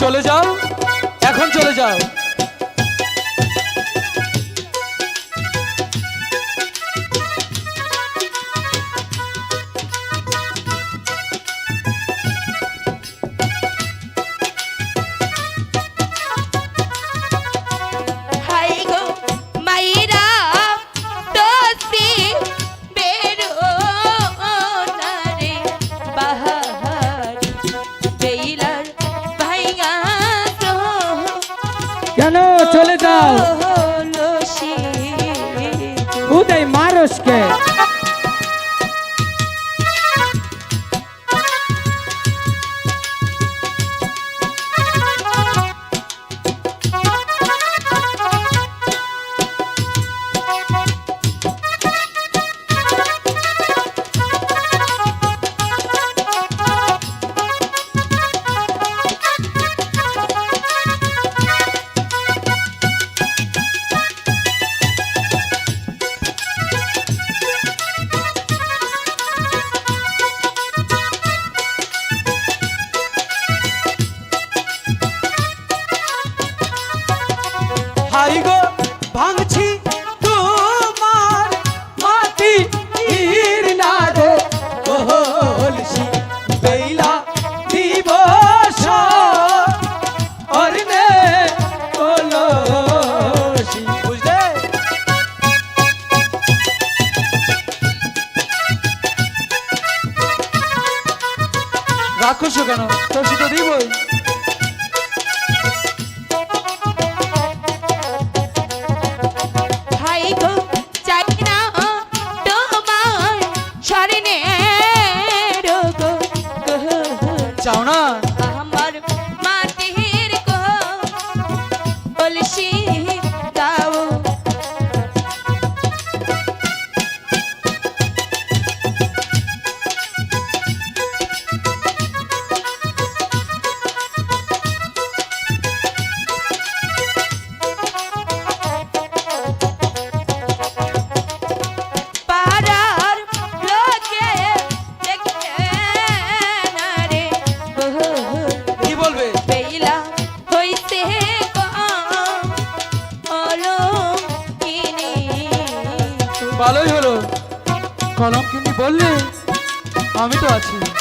চলে যাও। কেন চলে যাও। উদয় মারসকে রাক্ষস কেন? তোর তো দিবই। ভালোই হলো। কলম কিনি বললে আমি তো আছি।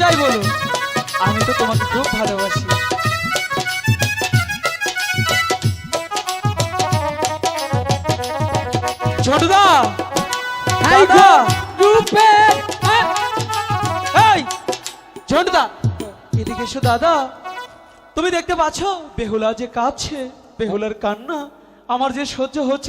যাই বলো আমি তো তোমাকে খুব ভালোবাসি। ছোটদা ঝন্টুদা এদিকে এসো দাদা। তুমি দেখতে পাচ্ছ বেহুলা যে কাঁদছে বেহুলার কান্না আমার যে সহ্য হচ্ছে